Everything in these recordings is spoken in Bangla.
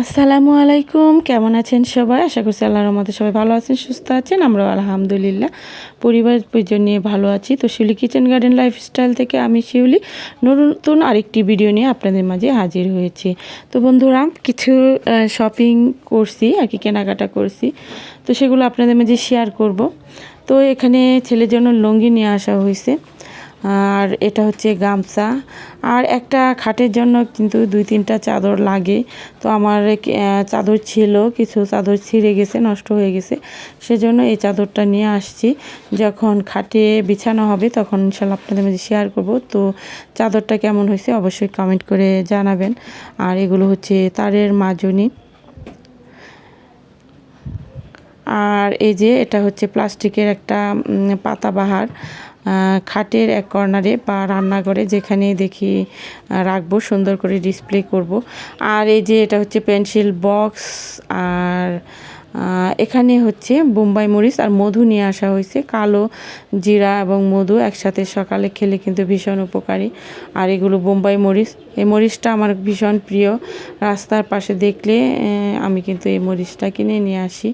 আসসালামু আলাইকুম। কেমন আছেন সবাই? আশা করছি আল্লাহর রহমতে সবাই ভালো আছেন, সুস্থ আছেন। আমরা আলহামদুলিল্লাহ। পরিবার পরিজন নিয়ে ভালো আছি। তো শিউলি কিচেন গার্ডেন লাইফস্টাইল থেকে আমি শিউলি নতুন আরেকটি ভিডিও নিয়ে আপনাদের মাঝে হাজির হয়েছি। তো বন্ধুরা, কিছু শপিং করছি, আর কি কেনাকাটা করছি। তো সেগুলো আপনাদের মাঝে শেয়ার করব। তো এখানে ছেলের জন্য লুঙ্গি নিয়ে আসা হয়েছে। আর এটা হচ্ছে গামছা। আর একটা খাটের জন্য কিন্তু দুই তিনটা চাদর লাগে। তো আমার চাদর ছিল, কিছু চাদর ছিঁড়ে গেছে, নষ্ট হয়ে গেছে। সেজন্য এই চাদরটা নিয়ে আসছি। যখন খাটে বিছানো হবে তখন ইনশাল্লাহ আপনাদের মধ্যে শেয়ার করব। তো চাদরটা কেমন হয়েছে অবশ্যই কমেন্ট করে জানাবেন। আর এগুলো হচ্ছে তারের মাজনি। আর এই যে এটা হচ্ছে প্লাস্টিকের একটা পাতাবাহার খাটের এক কর্নারে বা রান্নাঘরে যেখানে দেখি রাখব, সুন্দর করে ডিসপ্লে করব। আর এই যে এটা হচ্ছে পেন্সিল বক্স আর এখানে হচ্ছে বোম্বাই মরিচ আর মধু নিয়ে আসা হয়েছে। কালো জিরা এবং মধু একসাথে সকালে খেলে কিন্তু ভীষণ উপকারী। আর এগুলো বোম্বাই মরিচ। এই মরিচটা আমার ভীষণ প্রিয়। রাস্তার পাশে দেখলে আমি কিন্তু এই মরিচটা কিনে নিয়ে আসি।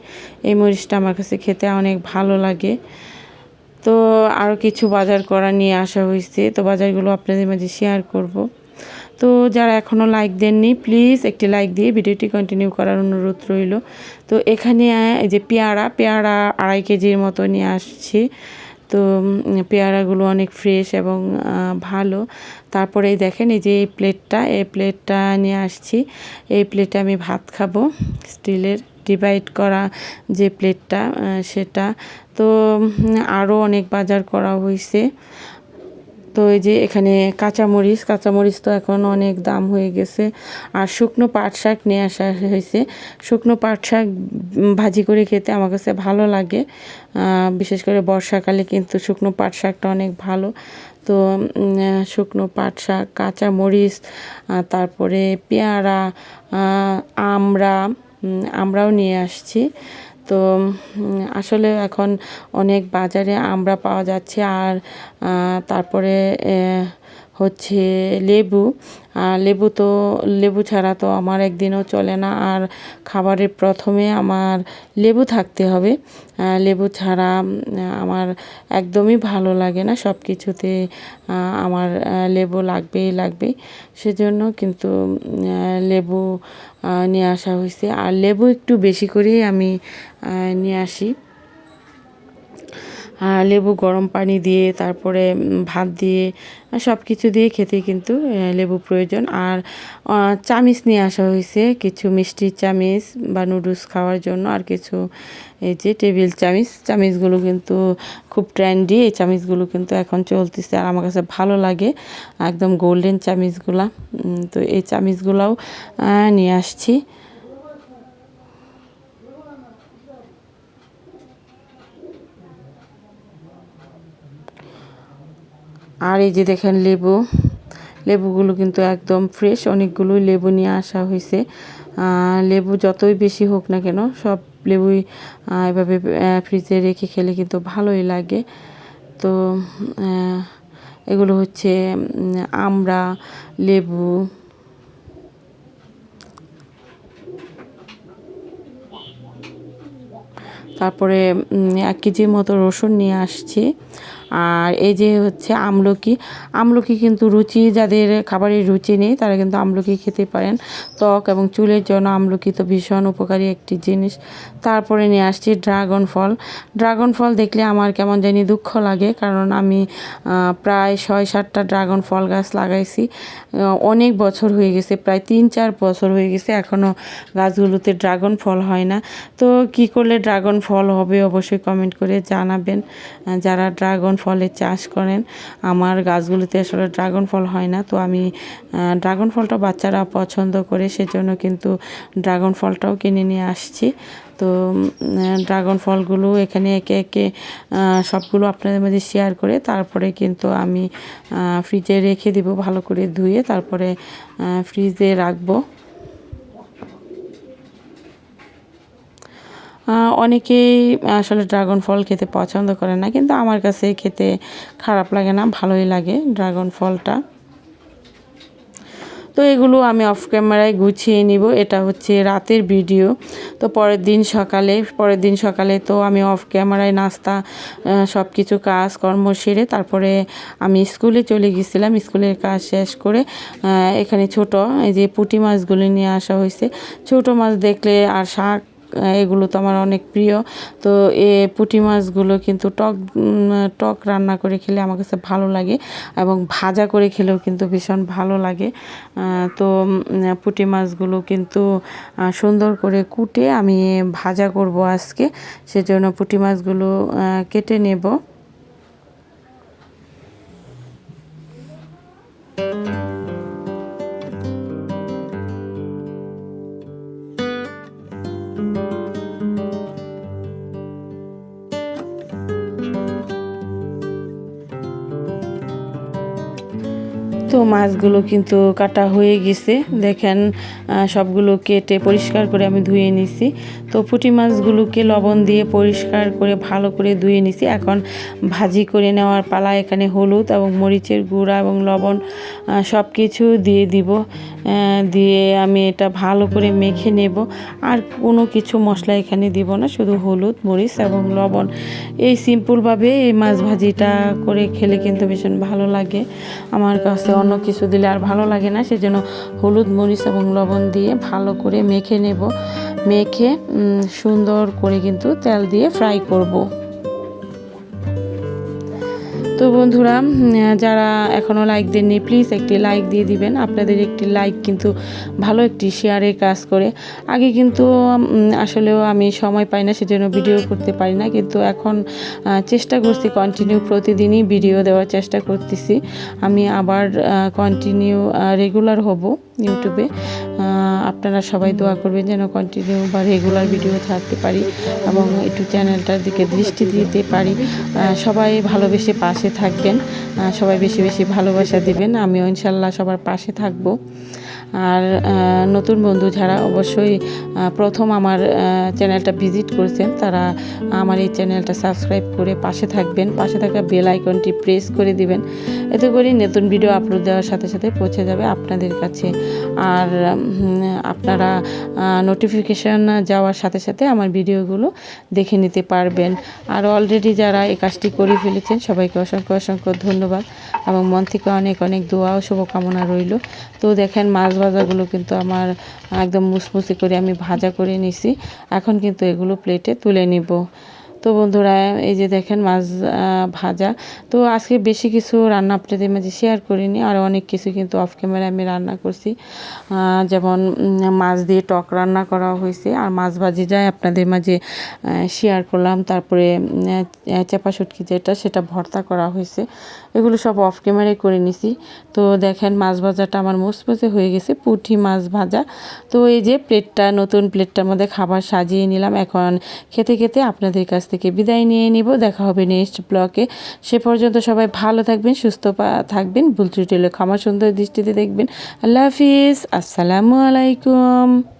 এই মরিচটা আমার কাছে খেতে অনেক ভালো লাগে। তো আরও কিছু বাজার করা নিয়ে আসা হয়েছে। তো বাজারগুলো আপনাদের মাঝে শেয়ার করব। তো যারা এখনও লাইক দেননি প্লিজ একটি লাইক দিয়ে ভিডিওটি কন্টিনিউ করার অনুরোধ রইল। তো এখানে এই যে পেয়ারা পেয়ারা আড়াই কেজির মতো নিয়ে আসছি। তো পেয়ারাগুলো অনেক ফ্রেশ এবং ভালো। তারপরে দেখেন এই যে এই প্লেটটা এই প্লেটটা নিয়ে আসছি। এই প্লেটে আমি ভাত খাব স্টিলের ডিভাইড করা যে প্লেটটা সেটা। তো আরও অনেক বাজার করা হয়েছে তো এই যে এখানে কাঁচামরিচ কাঁচামরিচ তো এখন অনেক দাম হয়ে গেছে। আর শুকনো পাট শাক নিয়ে আসা হয়েছে শুকনো পাট শাক ভাজি করে খেতে আমার কাছে ভালো লাগে। বিশেষ করে বর্ষাকালে কিন্তু শুকনো পাট শাকটা অনেক ভালো। তো শুকনো পাট শাক, কাঁচামরিচ তারপরে পেয়ারা আমরা আমরাও নিয়ে আসছি। তো আসলে এখন অনেক বাজারে আমরা পাওয়া যাচ্ছে আর তারপরে হচ্ছে লেবু। আর লেবু তো, লেবু ছাড়া তো আমার একদিনও চলে না। আর খাবারের প্রথমে আমার লেবু থাকতে হবে। লেবু ছাড়া আমার একদমই ভালো লাগে না। সব কিছুতে আমার লেবু লাগবেই লাগবে সেজন্য কিন্তু লেবু নিয়ে আসা হয়েছে। আর লেবু একটু বেশি করেই আমি নিয়ে আসি। লেবু গরম পানি দিয়ে, তারপরে ভাত দিয়ে সব কিছু দিয়ে খেতে কিন্তু লেবু প্রয়োজন। আর চামিচ নিয়ে আসা হয়েছে, কিছু মিষ্টির চামিচ বা নুডলস খাওয়ার জন্য, আর কিছু এই যে টেবিল চামিচ। চামিচগুলো কিন্তু খুব ট্রেন্ডি, এই চামিচগুলো কিন্তু এখন চলতেছে আর আমার কাছে ভালো লাগে, একদম গোল্ডেন চামিচগুলা। তো এই চামিচগুলাও নিয়ে আসছি। আর এই যে দেখেন লেবু, লেবুগুলো কিন্তু একদম ফ্রেশ অনেকগুলোই লেবু নিয়ে আসা হয়েছে লেবু যতই বেশি হোক না কেন, সব লেবুই এভাবে ফ্রিজে রেখে খেলে কিন্তু ভালোই লাগে। তো এগুলো হচ্ছে আমরা লেবু। তারপরে এক কেজির মতো রসুন নিয়ে আসছি। আর এই যে হচ্ছে আমলকি আমলকি কিন্তু রুচি, যাদের খাবারের রুচি নেই, তারা কিন্তু আমলকি খেতে পারেন। ত্বক এবং চুলের জন্য আমলকি তো ভীষণ উপকারী একটি জিনিস। তারপরে নিয়ে আসছি ড্রাগন ফল। ড্রাগন ফল দেখলে আমার কেমন জানি দুঃখ লাগে, কারণ আমি প্রায় ছয় সাতটা ড্রাগন ফল গাছ লাগাইছি। অনেক বছর হয়ে গেছে, প্রায় তিন চার বছর হয়ে গেছে এখনও গাছগুলোতে ড্রাগন ফল হয় না। তো কি করলে ড্রাগন ফল হবে অবশ্যই কমেন্ট করে জানাবেন। যারা ড্রাগন ফলের চাষ করেন। আমার গাছগুলিতে আসলে ড্রাগন ফল হয় না। তো আমি ড্রাগন ফলটা বাচ্চারা পছন্দ করে, সেজন্য কিন্তু ড্রাগন ফলটাও কিনে নিয়ে আসছি। তো ড্রাগন ফলগুলো এখানে একে একে সবগুলো আপনাদের মধ্যে শেয়ার করে, তারপরে কিন্তু আমি ফ্রিজে রেখে দিব ভালো করে ধুয়ে, তারপরে ফ্রিজে রাখব। অনেকেই আসলে ড্রাগন ফল খেতে পছন্দ করে না, কিন্তু আমার কাছে খেতে খারাপ লাগে না, ভালোই লাগে ড্রাগন ফলটা তো এগুলো আমি অফ ক্যামেরায় গুছিয়ে নিব, এটা হচ্ছে রাতের ভিডিও তো পরের দিন সকালে, পরের দিন সকালে তো আমি অফ ক্যামেরায় নাস্তা সব কিছু কাজ, কর্ম সেরে তারপরে আমি স্কুলে চলে গেছিলাম, স্কুলের কাজ শেষ করে এখানে ছোট, এই যে পুঁটি মাছগুলি নিয়ে আসা হয়েছে। ছোট মাছ দেখলে আর শাক এগুলো তো আমার অনেক প্রিয়। তো এ পুঁটি মাছগুলো কিন্তু টক টক রান্না করে খেলে আমার কাছে ভালো লাগে এবং ভাজা করে খেলেও কিন্তু ভীষণ ভালো লাগে। তো পুঁটি মাছগুলো কিন্তু সুন্দর করে কুটে আমি ভাজা করব আজকে। সেজন্য পুঁটি মাছগুলো কেটে নেব। তো মাছগুলো কিন্তু কাটা হয়ে গেছে। দেখেন সবগুলো কেটে পরিষ্কার করে আমি ধুয়ে নিছি। তো পুঁটি মাছগুলোকে লবণ দিয়ে পরিষ্কার করে ভালো করে ধুয়ে নিছি। এখন ভাজি করে নেওয়ার পালা এখানে হলুদ এবং মরিচের গুঁড়া এবং লবণ সব কিছু দিয়ে দিব। দিয়ে আমি এটা ভালো করে মেখে নেব। আর কোনো কিছু মশলা এখানে দিব না, শুধু হলুদ, মরিচ এবং লবণ। এই সিম্পলভাবে এই মাছ ভাজিটা করে খেলে কিন্তু ভীষণ ভালো লাগে। আমার কাছে অন্য কিছু দিলে আর ভালো লাগে না। সেজন্য হলুদ, মরিচ এবং লবণ দিয়ে ভালো করে মেখে নেব। মেখে সুন্দর করে কিন্তু তেল দিয়ে ফ্রাই করব। তো বন্ধুরা যারা এখনও লাইক দেননি প্লিজ একটি লাইক দিয়ে দিবেন। আপনাদের একটি লাইক কিন্তু ভালো একটি শেয়ারের কাজ করে। আগে কিন্তু আসলেও আমি সময় পাই না, সেজন্য ভিডিও করতে পারি না। কিন্তু এখন চেষ্টা করছি কন্টিনিউ প্রতিদিনই ভিডিও দেওয়ার চেষ্টা করতেছি। আমি আবার কন্টিনিউ রেগুলার হব ইউটিউবে আপনারা সবাই দোয়া করবেন যেন কন্টিনিউ বা রেগুলার ভিডিও ছাড়তে পারি এবং একটু চ্যানেলটার দিকে দৃষ্টি দিতে পারি। সবাই ভালোবেসে পাশে থাকবেন। সবাই বেশি বেশি ভালোবাসা দেবেন। আমিও ইনশাল্লাহ সবার পাশে থাকব। আর নতুন বন্ধু যারা অবশ্যই প্রথম আমার চ্যানেলটা ভিজিট করছেন, তারা আমার এই চ্যানেলটা সাবস্ক্রাইব করে পাশে থাকবেন, পাশে থাকা বেল আইকনটি প্রেস করে দিবেন। এতে করে নতুন ভিডিও আপলোড দেওয়ার সাথে সাথে পৌঁছে যাবে আপনাদের কাছে। আর আপনারা নোটিফিকেশান যাওয়ার সাথে সাথে আমার ভিডিওগুলো দেখে নিতে পারবেন। আর অলরেডি যারা এই কাজটি করে ফেলেছেন, সবাইকে অসংখ্য অসংখ্য ধন্যবাদ। এবং মন থেকে অনেক অনেক দোয়া ও শুভকামনা রইল। তো দেখেন মাছ ভাজাগুলো কিন্তু আমার একদম মুসমুসি করে আমি ভাজা করে নিছি। এখন কিন্তু এগুলো প্লেটে তুলে নিব। তো বন্ধুরা, এই যে দেখেন মাছ ভাজা। তো আজকে বেশি কিছু রান্না আপনাদের মাঝে শেয়ার করিনি, আর অনেক কিছু কিন্তু অফ ক্যামেরায় আমি রান্না করছি। যেমন মাছ দিয়ে টক রান্না করা হয়েছে, আর মাছ ভাজি যায় আপনাদের মাঝে শেয়ার করলাম। তারপরে চাপা শুটকি যেটা, সেটা ভর্তা করা হয়েছে। এগুলো সব অফ ক্যামেরায় করে নিছি। তো দেখেন, মাছ ভাজাটা আমার মুসমুসে হয়ে গেছে, পুঁটি মাছ ভাজা। তো এই যে প্লেটটা, নতুন প্লেটটার মধ্যে খাবার সাজিয়ে নিলাম। এখন খেতে খেতে আপনাদের কাছ থেকে বিদায় নিয়ে নিব। দেখা হবে নেক্সট ব্লকে সে পর্যন্ত সবাই ভালো থাকবেন, সুস্থ থাকবেন, ভুল ত্রুটি ক্ষমা সুন্দর দৃষ্টিতে দেখবেন। আল্লাহ হাফিজ, আসসালামু আলাইকুম।